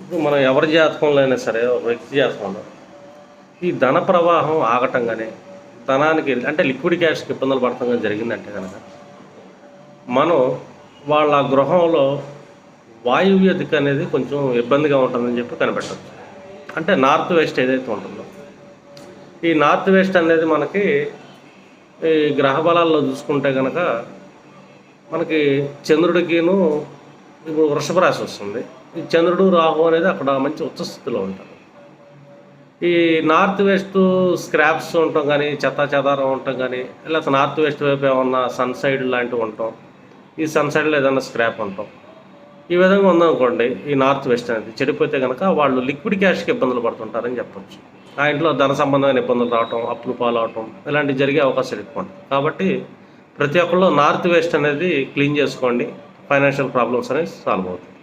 ఇప్పుడు మనం ఎవరి జాతకంలో అయినా సరే ఒక వ్యక్తి జాతకంలో ఈ ధన ప్రవాహం ఆగటం కానీ ధనానికి అంటే లిక్విడ్ క్యాష్కి ఇబ్బందులు పడటం కానీ జరిగిందంటే కనుక మనం వాళ్ళ గృహంలో వాయువ్య దిక్కు అనేది కొంచెం ఇబ్బందిగా ఉంటుందని చెప్పి కనిపెట్టచ్చు. అంటే నార్త్ వెస్ట్ ఏదైతే ఉంటుందో ఈ నార్త్ వెస్ట్ అనేది మనకి ఈ గ్రహ బలాల్లో చూసుకుంటే కనుక మనకి చంద్రుడికిను ఇప్పుడు వృషభ రాశి వస్తుంది. ఈ చంద్రుడు రాహు అనేది అక్కడ మంచి ఉచ్చస్థితిలో ఉంటారు. ఈ నార్త్ వెస్ట్ స్క్రాప్స్ ఉండటం కానీ చెత్త చెదారం ఉండటం కానీ లేకపోతే నార్త్ వెస్ట్ వైపు ఏమన్నా సన్ సైడ్ లాంటివి ఉండటం ఈ సన్ సైడ్లో ఏదైనా స్క్రాప్ ఉండటం. ఈ విధంగా ఉందనుకోండి ఈ నార్త్ వెస్ట్ అనేది చెడిపోతే కనుక వాళ్ళు లిక్విడ్ క్యాష్కి ఇబ్బందులు పడుతుంటారని చెప్పొచ్చు. ఆ ఇంట్లో ధన సంబంధమైన ఇబ్బందులు రావటం అప్పులు పాలవటం ఇలాంటివి జరిగే అవకాశాలు ఎక్కువ ఉంటాయి. కాబట్టి ప్రతి ఒక్కళ్ళు నార్త్ వెస్ట్ అనేది క్లీన్ చేసుకోండి. ఫైనాన్షియల్ ప్రాబ్లమ్స్ అనేవి సాల్వ్ అవుతాయి.